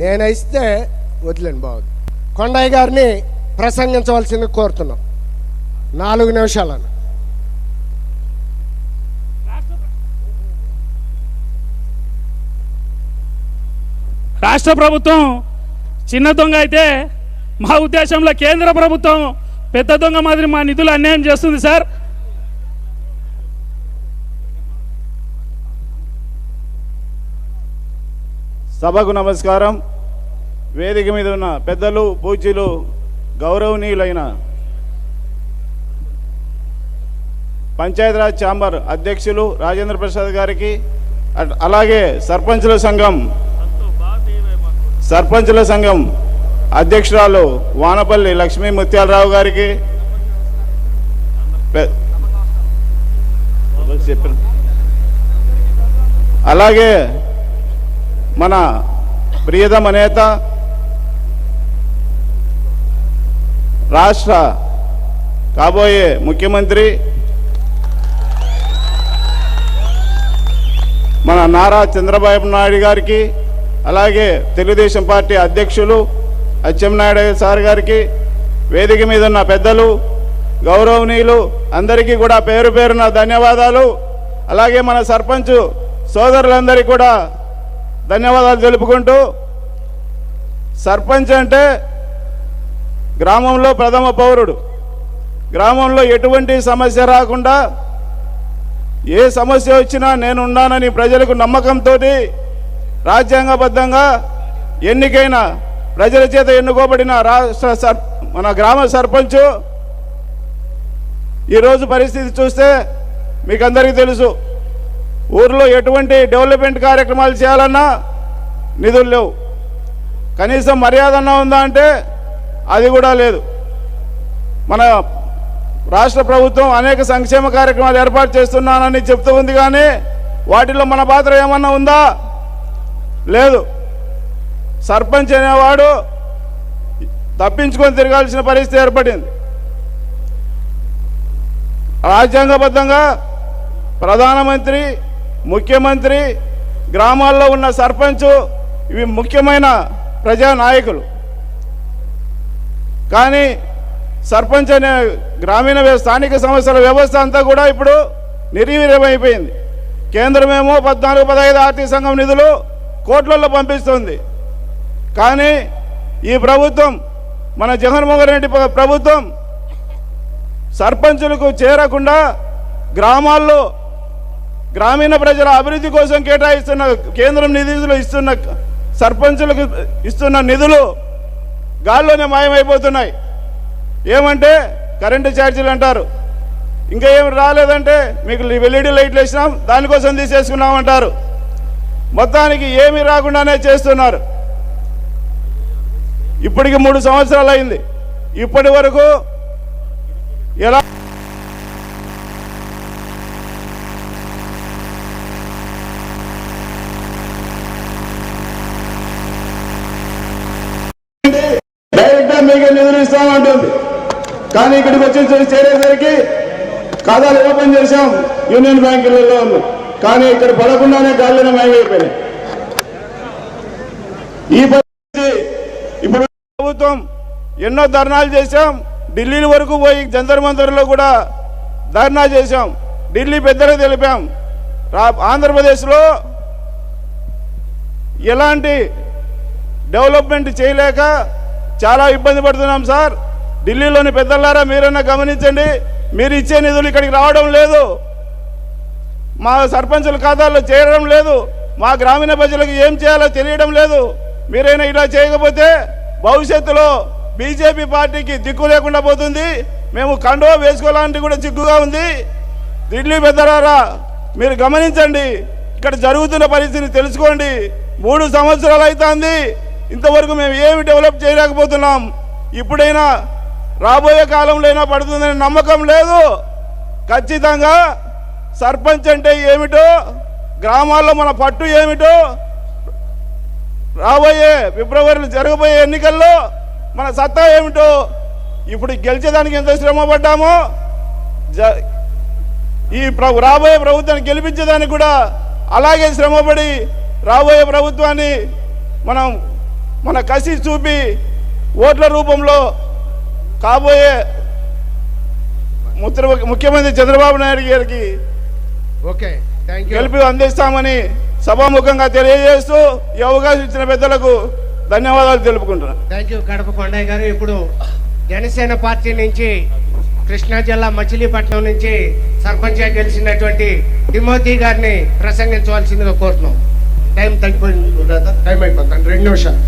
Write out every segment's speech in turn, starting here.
నేను ఇస్తే వదిలేండి బాగుంది కొండయ్య గారిని ప్రసంగించవలసింది కోరుతున్నాం. నాలుగు నిమిషాలను రాష్ట్ర ప్రభుత్వం చిన్న దొంగ అయితే మా ఉద్దేశంలో కేంద్ర ప్రభుత్వం పెద్ద దొంగ మాదిరి మా నిధులు అన్యాయం చేస్తుంది సార్. సభకు నమస్కారం వేదిక మీద ఉన్న పెద్దలు పూజ్యులు గౌరవనీయులైన పంచాయతీరాజ్ ఛాంబర్ అధ్యక్షులు రాజేంద్ర ప్రసాద్ గారికి అలాగే సర్పంచుల సంఘం సర్పంచుల సంఘం అధ్యక్షురాలు వానపల్లి లక్ష్మీ ముత్యాలరావు గారికి. అలాగే మన ప్రియతమ నేత రాష్ట్ర కాబోయే ముఖ్యమంత్రి మన నారా చంద్రబాబు నాయుడు గారికి అలాగే తెలుగుదేశం పార్టీ అధ్యక్షులు అచ్చెన్నాయుడు సార్ గారికి వేదిక మీద ఉన్న పెద్దలు గౌరవనీయులు అందరికీ కూడా పేరు పేరున ధన్యవాదాలు. అలాగే మన సర్పంచ్ సోదరులందరికీ కూడా ధన్యవాదాలు తెలుపుకుంటూ సర్పంచ్ అంటే గ్రామంలో ప్రథమ పౌరుడు. గ్రామంలో ఎటువంటి సమస్య రాకుండా ఏ సమస్య వచ్చినా నేను ఉన్నానని ప్రజలకు నమ్మకంతో రాజ్యాంగబద్ధంగా ఎన్నికైన ప్రజల చేత ఎన్నుకోబడిన రాష్ట్ర సర్ మన గ్రామ సర్పంచ్. ఈరోజు పరిస్థితి చూస్తే మీకు అందరికీ తెలుసు. ఊర్లో ఎటువంటి డెవలప్మెంట్ కార్యక్రమాలు చేయాలన్నా నిధులు లేవు. కనీసం మర్యాద అన్నా ఉందా అంటే అది కూడా లేదు. మన రాష్ట్ర ప్రభుత్వం అనేక సంక్షేమ కార్యక్రమాలు ఏర్పాటు చేస్తున్నానని చెప్తూ ఉంది కానీ వాటిలో మన పాత్ర ఏమన్నా ఉందా? లేదు. సర్పంచ్ అనేవాడు తప్పించుకొని తిరగాల్సిన పరిస్థితి ఏర్పడింది. రాజ్యాంగబద్ధంగా ప్రధానమంత్రి ముఖ్యమంత్రి గ్రామాల్లో ఉన్న సర్పంచ్ ఇవి ముఖ్యమైన ప్రజా నాయకులు కానీ సర్పంచ్ అనే గ్రామీణ స్థానిక సంస్థల వ్యవస్థ అంతా కూడా ఇప్పుడు నిర్వీర్యమైపోయింది. కేంద్రమేమో పద్నాలుగు పదహైదు ఆర్థిక సంఘం నిధులు కోట్లలో పంపిస్తుంది. కానీ ఈ ప్రభుత్వం మన జగన్మోహన్ రెడ్డి ప్రభుత్వం సర్పంచులకు చేరకుండా గ్రామాల్లో గ్రామీణ ప్రజల అభివృద్ధి కోసం కేటాయిస్తున్న కేంద్రం నిధులు ఇస్తున్న సర్పంచులకు ఇస్తున్న నిధులు గాల్లోనే మాయమైపోతున్నాయి. ఏమంటే కరెంటు ఛార్జీలు అంటారు. ఇంకా ఏం రాలేదంటే మీకు ఎల్ఈడి లైట్లు వేసినాం దానికోసం తీసేసుకున్నామంటారు మొత్తానికి ఏమీ రాకుండానే చేస్తున్నారు. ఇప్పటికి మూడు సంవత్సరాలు అయింది. ఇప్పటి వరకు ఎలా డైరెక్ట్గా మీకు నిధులు ఇస్తామంటుంది కానీ ఇక్కడికి వచ్చి చేరేసరికి ఖాతాలు ఓపెన్ చేశాం. యూనియన్ బ్యాంకులలో కానీ ఇక్కడ పడకుండానే గాలిలో మాయమైపోయినాయి ఈ పరిస్థితి ఇప్పుడు ప్రభుత్వం ఎన్నో ధర్నాలు చేశాం. ఢిల్లీ వరకు పోయి జంతర్ మంతర్లో కూడా ధర్నా చేశాం. ఢిల్లీ పెద్దలకు తెలిపాం. ఆంధ్రప్రదేశ్లో ఎలాంటి డెవలప్మెంట్ చేయలేక చాలా ఇబ్బంది పడుతున్నాం సార్. ఢిల్లీలోని పెద్దలారా మీరన్నా గమనించండి. మీరు ఇచ్చే నిధులు ఇక్కడికి రావడం లేదు. మా సర్పంచుల ఖాతాల్లో చేరడం లేదు. మా గ్రామీణ ప్రజలకు ఏం చేయాలో తెలియడం లేదు. మీరైనా ఇలా చేయకపోతే భవిష్యత్తులో బీజేపీ పార్టీకి దిక్కు లేకుండా పోతుంది. మేము కండువా వేసుకోవాలంటే కూడా చిక్కుగా ఉంది. ఢిల్లీ పెద్దలారా మీరు గమనించండి. ఇక్కడ జరుగుతున్న పరిస్థితిని తెలుసుకోండి. మూడు సంవత్సరాలు అవుతుంది. ఇంతవరకు మేము ఏమి డెవలప్ చేయలేకపోతున్నాం. ఇప్పుడైనా రాబోయే కాలంలో అయినా పడుతుందనే నమ్మకం లేదు. ఖచ్చితంగా సర్పంచ్ అంటే ఏమిటో గ్రామాల్లో మన పట్టు ఏమిటో రాబోయే ఫిబ్రవరిలో జరగబోయే ఎన్నికల్లో మన సత్తా ఏమిటో ఇప్పుడు గెలిచేదానికి ఎంత శ్రమ పడ్డామో జ ఈ ప్ర- రాబోయే ప్రభుత్వాన్ని గెలిపించేదానికి కూడా అలాగే శ్రమపడి రాబోయే ప్రభుత్వాన్ని మనం మన కసి చూపి ఓట్ల రూపంలో కాబోయే ముత్ర ముఖ్యమంత్రి చంద్రబాబు నాయుడు గారికి ఓకే థ్యాంక్ యూ గెలిపి అందిస్తామని సభాముఖంగా తెలియజేస్తూ ఈ అవకాశం ఇచ్చిన పెద్దలకు ధన్యవాదాలు తెలుపుకుంటున్నాను థ్యాంక్ యూ కడప కొండయ్య గారు. ఇప్పుడు జనసేన పార్టీ నుంచి కృష్ణా జిల్లా మచిలీపట్నం నుంచి సర్పంచ్గా గెలిచినటువంటి తిమోతి గారిని ప్రసంగించవలసిందిగా కోరుతున్నాం. టైం తగ్గిపోయింది? టైం అయిపోతుంది. రెండు నిమిషాలు.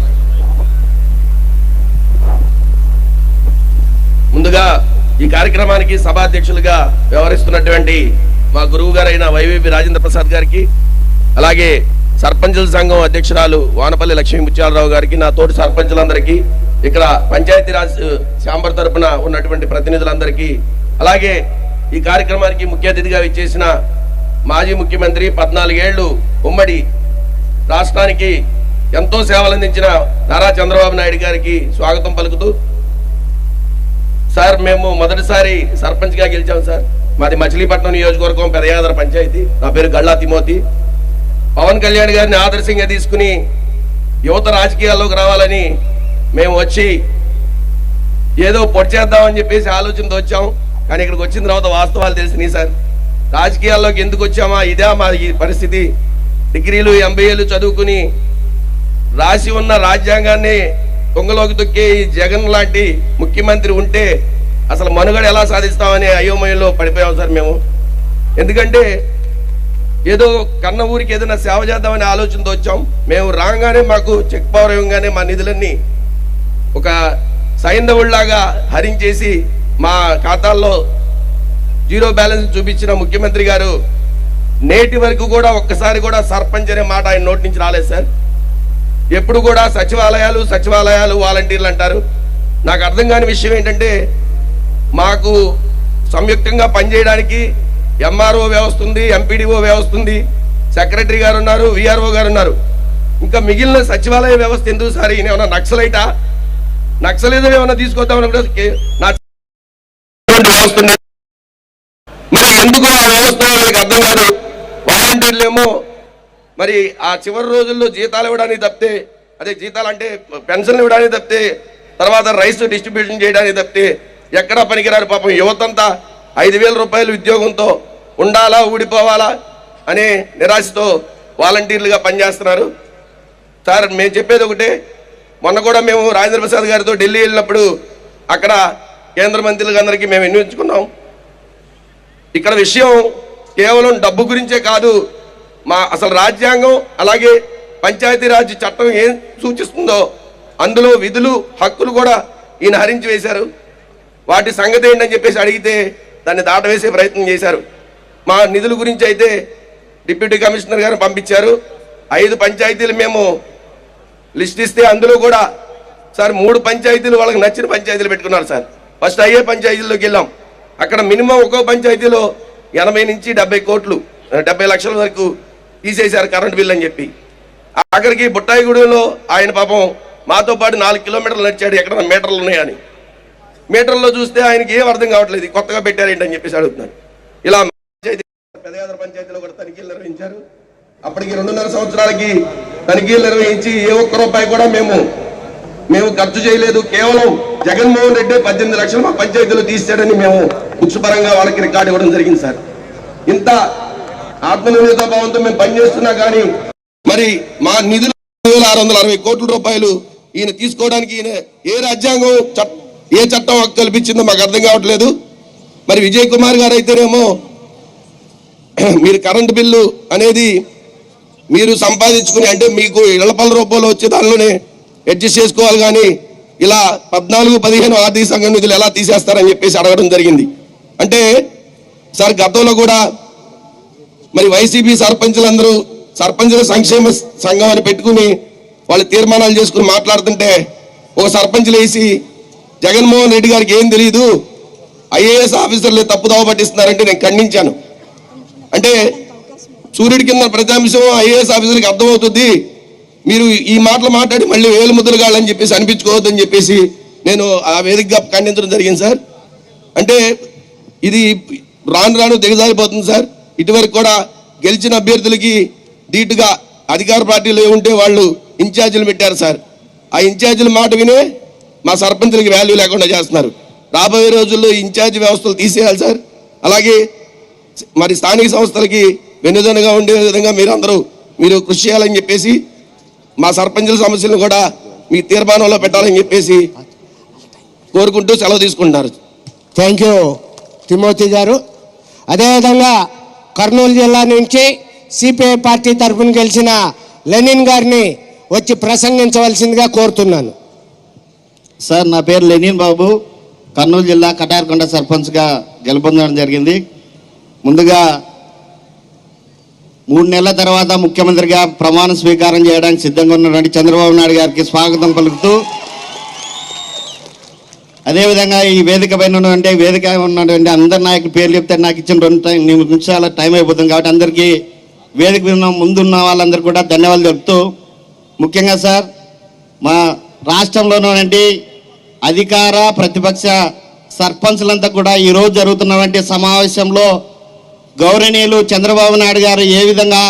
ముందుగా ఈ కార్యక్రమానికి సభాధ్యక్షులుగా వ్యవహరిస్తున్నటువంటి మా గురువు గారైన వైవిపి రాజేంద్ర ప్రసాద్ గారికి అలాగే సర్పంచుల సంఘం అధ్యక్షురాలు వానపల్లి లక్ష్మీ ముత్యాలరావు గారికి నా తోటి సర్పంచులందరికీ ఇక్కడ పంచాయతీరాజ్ శాంబర్ తరపున ఉన్నటువంటి ప్రతినిధులందరికీ అలాగే ఈ కార్యక్రమానికి ముఖ్య అతిథిగా విచ్చేసిన మాజీ ముఖ్యమంత్రి పద్నాలుగేళ్ళు ఉమ్మడి రాష్ట్రానికి ఎంతో సేవలందించిన నారా చంద్రబాబు నాయుడు గారికి స్వాగతం పలుకుతూ సార్ మేము మొదటిసారి సర్పంచ్గా గెలిచాం సార్. మాది మచిలీపట్నం నియోజకవర్గం పెదయాదర పంచాయతీ. నా పేరు గళ్ళా తిమోతి. పవన్ కళ్యాణ్ గారిని ఆదర్శంగా తీసుకుని యువత రాజకీయాల్లోకి రావాలని మేము వచ్చి ఏదో పొడి చేద్దామని చెప్పేసి ఆలోచనతో వచ్చాం. కానీ ఇక్కడికి వచ్చిన తర్వాత వాస్తవాలు తెలిసినాయి సార్. రాజకీయాల్లోకి ఎందుకు వచ్చామా? ఇదే మా ఈ పరిస్థితి. డిగ్రీలు ఎంబీఏలు చదువుకుని రాసి ఉన్న రాజ్యాంగాన్ని దొంగలోకి దొక్కే ఈ జగన్ లాంటి ముఖ్యమంత్రి ఉంటే అసలు మనుగడ ఎలా సాధిస్తామనే అయోమయంలో పడిపోయాం సార్ మేము. ఎందుకంటే ఏదో కన్న ఊరికి ఏదైనా సేవ చేద్దామనే ఆలోచనతో వచ్చాం. మేము రాగానే మాకు చెక్ పవర్ ఇవ్వగానే మా నిధులన్నీ ఒక సైంధవుళ్ళాగా హరించేసి మా ఖాతాల్లో జీరో బ్యాలెన్స్ చూపించిన ముఖ్యమంత్రి గారు నేటి వరకు కూడా ఒక్కసారి కూడా సర్పంచ్ అనే మాట ఆయన నోటి నుంచి రాలేదు సార్. ఎప్పుడు కూడా సచివాలయాలు సచివాలయాలు వాలంటీర్లు అంటారు. నాకు అర్థం కాని విషయం ఏంటంటే మాకు సంయుక్తంగా పనిచేయడానికి ఎంఆర్ఓ వ్యవస్థ ఉంది ఎంపీడీఓ వ్యవస్థ ఉంది సెక్రటరీ గారు ఉన్నారు విఆర్ఓ గారు ఉన్నారు. ఇంకా మిగిలిన సచివాలయ వ్యవస్థ ఎందుకు సార్? ఈయన ఏమన్నా నక్సలైటా? నక్సలిజం ఏమన్నా తీసుకొద్దామని కూడా నా వ్యవస్థ మరి ఎందుకు ఆ వ్యవస్థ వాళ్ళకి అర్థం కాదు? వాలంటీర్లు ఏమో మరి ఆ చివరి రోజుల్లో జీతాలు ఇవ్వడానికి తప్పితే అదే జీతాలు అంటే పెన్షన్లు ఇవ్వడానికి తప్పితే తర్వాత రైస్ డిస్ట్రిబ్యూషన్ చేయడానికి తప్పితే ఎక్కడా పనికిరారు పాపం యువతంతా ఐదు వేల రూపాయల ఉద్యోగంతో ఉండాలా ఊడిపోవాలా అనే నిరాశతో వాలంటీర్లుగా పనిచేస్తున్నారు. సార్ మేము చెప్పేది ఒకటే మొన్న కూడా మేము రాజేంద్ర ప్రసాద్ గారితో ఢిల్లీ వెళ్ళినప్పుడు అక్కడ కేంద్ర మంత్రులకు అందరికీ మేము వినియోగించుకున్నాం. ఇక్కడ విషయం కేవలం డబ్బు గురించే కాదు మా అసలు రాజ్యాంగం అలాగే పంచాయతీరాజ్ చట్టం ఏం సూచిస్తుందో అందులో విధులు హక్కులు కూడా ఈయన హరించి వేశారు. వాటి సంగతి ఏంటని చెప్పేసి అడిగితే దాన్ని దాటవేసే ప్రయత్నం చేశారు. మా నిధుల గురించి అయితే డిప్యూటీ కమిషనర్ గారు పంపించారు. ఐదు పంచాయతీలు మేము లిస్ట్ ఇస్తే అందులో కూడా సార్ మూడు పంచాయతీలు వాళ్ళకి నచ్చిన పంచాయతీలు పెట్టుకున్నారు సార్. ఫస్ట్ అయ్యే పంచాయతీల్లోకి వెళ్ళాం. అక్కడ మినిమం ఒక్కో పంచాయతీలో ఎనభై నుంచి డెబ్బై కోట్లు డెబ్బై లక్షల వరకు తీసేశారు కరెంట్ బిల్ అని చెప్పి. ఆఖరికి బుట్టాయిగూడెంలో ఆయన పాపం మాతో పాటు నాలుగు కిలోమీటర్లు నడిచాడు ఎక్కడ మీటర్లు ఉన్నాయని. మీటర్లో చూస్తే ఆయనకి ఏం అర్థం కావట్లేదు ఇది కొత్తగా పెట్టారేంటని చెప్పేసి అడుగుతున్నాను ఇలా పంచాయతీ పెదయాదర పంచాయతీలో కూడా తనిఖీలు నిర్వహించారు. అప్పటికి రెండున్నర సంవత్సరాలకి తనిఖీలు నిర్వహించి ఏ ఒక్క రూపాయి కూడా మేము మేము ఖర్చు చేయలేదు. కేవలం జగన్మోహన్ రెడ్డి పద్దెనిమిది లక్షలు మా పంచాయతీలో తీసాడని మేము పరంగా వాళ్ళకి రికార్డు ఇవ్వడం జరిగింది సార్. ఇంత ఆత్మనిర్భరత భావంతో మేము పనిచేస్తున్నా కానీ మరి మా నిధులు వేల ఆరు వందల అరవై కోట్ల రూపాయలు ఈయన తీసుకోవడానికి ఈయన ఏ రాజ్యాంగం ఏ చట్టం కల్పించిందో మాకు అర్థం కావట్లేదు. మరి విజయ్ కుమార్ గారు అయితేనేమో మీరు కరెంటు బిల్లు అనేది మీరు సంపాదించుకుని అంటే మీకు ఇళ్ళపల రూపంలో వచ్చే దానిలోనే అడ్జస్ట్ చేసుకోవాలి కానీ ఇలా పద్నాలుగు పదిహేను ఆర్థిక సంఘం నిధులు ఎలా తీసేస్తారని చెప్పేసి అడగడం జరిగింది. అంటే సార్ గతంలో కూడా మరి వైసీపీ సర్పంచులందరూ సర్పంచుల సంక్షేమ సంఘం అని పెట్టుకుని వాళ్ళు తీర్మానాలు చేసుకుని మాట్లాడుతుంటే ఒక సర్పంచ్లు వేసి జగన్మోహన్ రెడ్డి గారికి ఏం తెలియదు ఐఏఎస్ ఆఫీసర్లు తప్పుదోవ పట్టిస్తున్నారంటే నేను ఖండించాను. అంటే సూర్యుడి కింద ప్రతి అంశం ఐఏఎస్ ఆఫీసర్కి అర్థమవుతుంది. మీరు ఈ మాటలు మాట్లాడి మళ్ళీ వేలు ముద్రలు కావాలని చెప్పేసి అనిపించుకోవద్దని చెప్పేసి నేను ఆ వేదికగా ఖండించడం జరిగింది సార్. అంటే ఇది రాను రాను దిగజారిపోతుంది సార్. ఇటువరకు కూడా గెలిచిన అభ్యర్థులకి ధీటుగా అధికార పార్టీలో ఉంటే వాళ్ళు ఇన్ఛార్జీలు పెట్టారు సార్. ఆ ఇన్ఛార్జీల మాట వినే మా సర్పంచులకి వాల్యూ లేకుండా చేస్తున్నారు. రాబోయే రోజుల్లో ఇన్ఛార్జ్ వ్యవస్థలు తీసేయాలి సార్. అలాగే మరి స్థానిక సంస్థలకి వెన్నుదనగా ఉండే విధంగా మీరందరూ మీరు కృషి చేయాలని చెప్పేసి మా సర్పంచుల సమస్యలను కూడా మీ తీర్మానంలో పెట్టాలని చెప్పేసి కోరుకుంటూ సెలవు తీసుకుంటున్నారు. థ్యాంక్ యూ తిమోతి గారు. అదేవిధంగా కర్నూలు జిల్లా నుంచి సిపిఐ పార్టీ తరఫున గెలిచిన లెనిన్ గారిని వచ్చి ప్రసంగించవలసిందిగా కోరుతున్నాను. సార్ నా పేరు లెనిన్ బాబు. కర్నూలు జిల్లా కటారకొండ సర్పంచ్గా గెలుపొందడం జరిగింది. ముందుగా మూడు నెలల తర్వాత ముఖ్యమంత్రిగా ప్రమాణ స్వీకారం చేయడానికి సిద్ధంగా ఉన్నటువంటి చంద్రబాబు నాయుడు గారికి స్వాగతం పలుకుతూ అదేవిధంగా ఈ వేదిక పైన ఉన్నటువంటి వేదిక ఉన్నటువంటి అందరి నాయకులు పేర్లు చెప్తే నాకు ఇచ్చిన రెండు టైం నిమిషాల టైం అయిపోతుంది కాబట్టి అందరికీ వేదిక మీద ముందున్న వాళ్ళందరూ కూడా ధన్యవాదాలు చెప్తూ ముఖ్యంగా సార్ మా రాష్ట్రంలోనండి అధికార ప్రతిపక్ష సర్పంచ్లంతా కూడా ఈరోజు జరుగుతున్నటువంటి సమావేశంలో గౌరవనీయులు చంద్రబాబు నాయుడు గారు ఏ విధంగా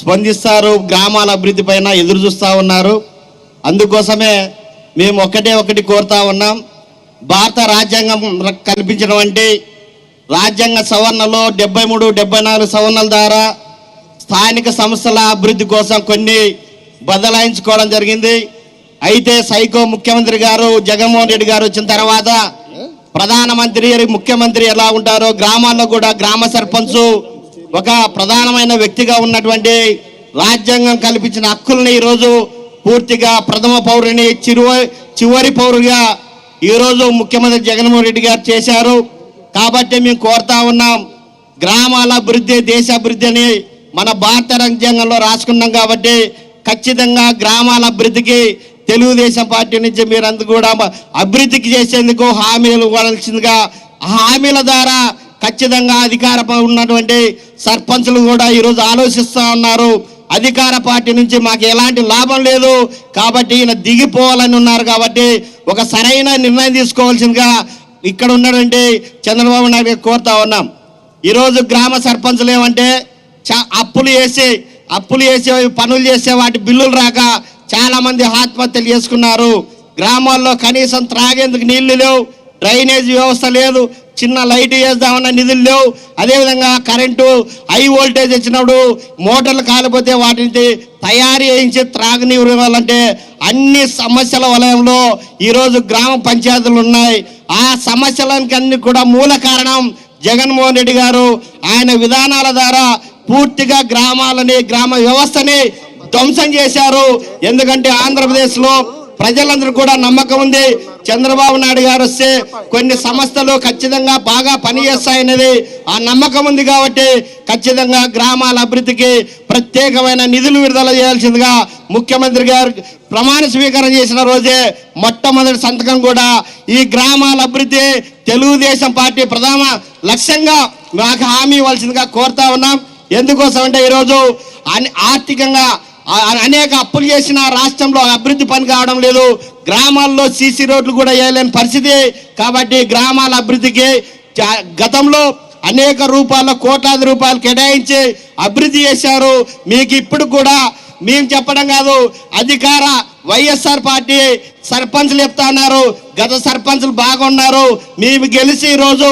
స్పందిస్తారు గ్రామాల అభివృద్ధి పైన ఎదురు చూస్తూ ఉన్నారు. అందుకోసమే మేము ఒకటే ఒకటి కోరుతా ఉన్నాం. భారత రాజ్యాంగం కల్పించడం అంటే రాజ్యాంగ సవరణలో డెబ్బై మూడు డెబ్బై నాలుగు సవరణల ద్వారా స్థానిక సంస్థల అభివృద్ధి కోసం కొన్ని బదలాయించుకోవడం జరిగింది. అయితే సైకో ముఖ్యమంత్రి గారు జగన్మోహన్ రెడ్డి గారు వచ్చిన తర్వాత ప్రధానమంత్రి ముఖ్యమంత్రి ఎలా ఉంటారో గ్రామాల్లో కూడా గ్రామ సర్పంచ్ ఒక ప్రధానమైన వ్యక్తిగా ఉన్నటువంటి రాజ్యాంగం కల్పించిన హక్కుల్ని ఈరోజు పూర్తిగా ప్రథమ పౌరుని చిరువ చివరి పౌరుగా ఈరోజు ముఖ్యమంత్రి జగన్మోహన్ రెడ్డి గారు చేశారు. కాబట్టి మేము కోరుతా ఉన్నాం. గ్రామాల అభివృద్ధి దేశ అభివృద్ధి అని మన భారత రాజ్యాంగంలో రాసుకున్నాం కాబట్టి ఖచ్చితంగా గ్రామాల అభివృద్ధికి తెలుగుదేశం పార్టీ నుంచి మీరందరూ కూడా అభివృద్ధికి చేసేందుకు హామీలు ఇవ్వాల్సిందిగా ఆ హామీల ద్వారా ఖచ్చితంగా అధికార ఉన్నటువంటి సర్పంచులు కూడా ఈరోజు ఆలోచిస్తూ ఉన్నారు. అధికార పార్టీ నుంచి మాకు ఎలాంటి లాభం లేదు కాబట్టి ఈయన దిగిపోవాలని ఉన్నారు కాబట్టి ఒక సరైన నిర్ణయం తీసుకోవాల్సిందిగా ఇక్కడ ఉన్నటువంటి చంద్రబాబు నాయుడు కోరుతా ఉన్నాం. ఈరోజు గ్రామ సర్పంచులు ఏమంటే చా- అప్పులు వేసి అప్పులు చేసే పనులు చేసే వాటి బిల్లులు రాక చాలామంది ఆత్మహత్యలు చేసుకున్నారు. గ్రామాల్లో కనీసం త్రాగేందుకు నీళ్ళు లేవు. డ్రైనేజ్ వ్యవస్థ లేదు చిన్న లైట్ వేద్దామన్న నిధులు లేవు. అదేవిధంగా కరెంటు హై వోల్టేజ్ వచ్చినప్పుడు మోటార్లు కాలిపోతే వాటిని తయారు చేయించి త్రాగునీరు ఇవ్వాలంటే అన్ని సమస్యల వలయంలో ఈరోజు గ్రామ పంచాయతీలు ఉన్నాయి. ఆ సమస్యలకి అన్ని కూడా మూల కారణం జగన్మోహన్ రెడ్డి గారు. ఆయన విధానాల ద్వారా పూర్తిగా గ్రామాలని గ్రామ వ్యవస్థని ధ్వంసం చేశారు. ఎందుకంటే ఆంధ్రప్రదేశ్లో ప్రజలందరూ కూడా నమ్మకం ఉంది. చంద్రబాబు నాయుడు గారు వస్తే కొన్ని సంస్థలు ఖచ్చితంగా బాగా పనిచేస్తాయనేది ఆ నమ్మకం ఉంది కాబట్టి ఖచ్చితంగా గ్రామాల అభివృద్ధికి ప్రత్యేకమైన నిధులు విడుదల చేయాల్సిందిగా ముఖ్యమంత్రి గారు ప్రమాణ స్వీకారం చేసిన రోజే మొట్టమొదటి సంతకం కూడా ఈ గ్రామాల అభివృద్ధి తెలుగుదేశం పార్టీ ప్రధాన లక్ష్యంగా మాకు హామీ ఇవ్వాల్సిందిగా కోరుతా ఉన్నాం. ఎందుకోసం అంటే ఈరోజు ఆర్థికంగా అనేక అప్పులు చేసిన రాష్ట్రంలో అభివృద్ధి పని కావడం లేదు. గ్రామాల్లో సీసీ రోడ్లు కూడా వేయలేని పరిస్థితి. కాబట్టి గ్రామాల అభివృద్ధికి గతంలో అనేక రూపాయల కోట్లాది రూపాయలు కేటాయించి అభివృద్ధి చేశారు. మీకు ఇప్పుడు కూడా మేము చెప్పడం కాదు అధికార వైఎస్ఆర్ పార్టీ సర్పంచ్లు చెప్తా ఉన్నారు. గత సర్పంచ్లు బాగున్నారు. మేము గెలిచి ఈరోజు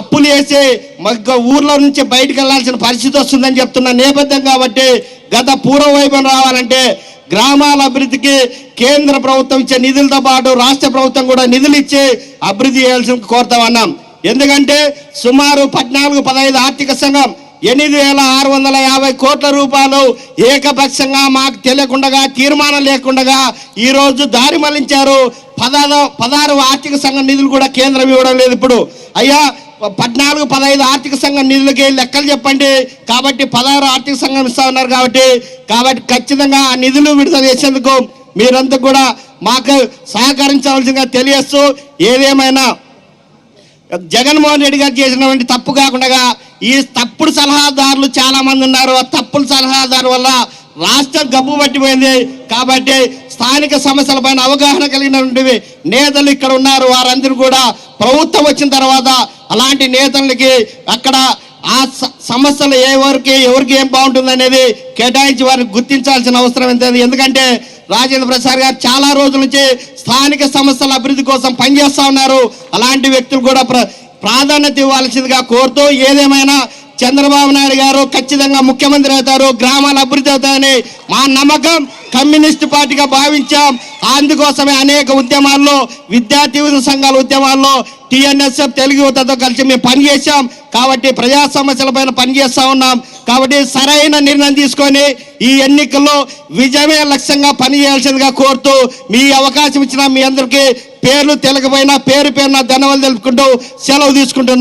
అప్పులు వేసి మాకు ఊర్లో నుంచి బయటకు వెళ్ళాల్సిన పరిస్థితి వస్తుందని చెప్తున్న నేపథ్యం కాబట్టి గత పూర్వ వైభవం రావాలంటే గ్రామాల అభివృద్ధికి కేంద్ర ప్రభుత్వం ఇచ్చే నిధులతో పాటు రాష్ట్ర ప్రభుత్వం కూడా నిధులు ఇచ్చి అభివృద్ధి చేయాల్సిన కోరుతా ఎందుకంటే సుమారు పద్నాలుగు పదహైదు ఆర్థిక సంఘం ఎనిమిది వేల ఆరు వందల యాభై కోట్ల రూపాయలు ఏకపక్షంగా మాకు తెలియకుండా తీర్మానం లేకుండా ఈరోజు దారి మళ్ళించారు. పదహారు పదహారు ఆర్థిక సంఘం నిధులు కూడా కేంద్రం ఇవ్వడం లేదు ఇప్పుడు. అయ్యా పద్నాలుగు పదహైదు ఆర్థిక సంఘం నిధులకి లెక్కలు చెప్పండి. కాబట్టి పదహారు ఆర్థిక సంఘం ఇస్తా ఉన్నారు కాబట్టి కాబట్టి ఖచ్చితంగా ఆ నిధులు విడుదల చేసేందుకు మీరంతా కూడా మాకు సహకరించవలసిందిగా తెలియస్తూ ఏదేమైనా జగన్మోహన్ రెడ్డి గారు చేసినటువంటి తప్పు కాకుండా ఈ తప్పుడు సలహాదారులు చాలా మంది ఉన్నారు. ఆ తప్పుడు సలహాదారు వల్ల రాష్ట్రం గబ్బు పట్టిపోయింది. కాబట్టి స్థానిక సమస్యలపైన అవగాహన కలిగినటువంటి నేతలు ఇక్కడ ఉన్నారు. వారందరూ కూడా ప్రభుత్వం వచ్చిన తర్వాత అలాంటి నేతలకి అక్కడ ఆ సమస్యలు ఎవరికి ఎవరికి ఏం బాగుంటుంది అనేది కేటాయించి వారిని గుర్తించాల్సిన అవసరం ఎంత ఎందుకంటే రాజేంద్ర ప్రసాద్ గారు చాలా రోజుల నుంచి స్థానిక సమస్యల అభివృద్ధి కోసం పనిచేస్తూ ఉన్నారు. అలాంటి వ్యక్తులు కూడా ప్రాధాన్యత ఇవ్వాల్సిందిగా కోరుతూ ఏదేమైనా చంద్రబాబు నాయుడు గారు ఖచ్చితంగా ముఖ్యమంత్రి అవుతారు గ్రామాల అభివృద్ధి అవుతాయని మా నమ్మకం కమ్యూనిస్ట్ పార్టీగా భావించాం. అందుకోసమే అనేక ఉద్యమాల్లో విద్యార్థి సంఘాల ఉద్యమాల్లో టిఎన్ఎస్ఎఫ్ తెలుగు యువతతో కలిసి మేము పనిచేసాం కాబట్టి ప్రజా సమస్యలపైన పనిచేస్తా ఉన్నాం. కాబట్టి సరైన నిర్ణయం తీసుకొని ఈ ఎన్నికల్లో విజయమే లక్ష్యంగా పనిచేయాల్సిందిగా కోరుతూ మీ అవకాశం ఇచ్చిన మీ అందరికీ పేర్లు తెలకపోయినా పేరు పేరున ధన్యవాదాలు తెలుపుకుంటూ సెలవు తీసుకుంటున్నాం.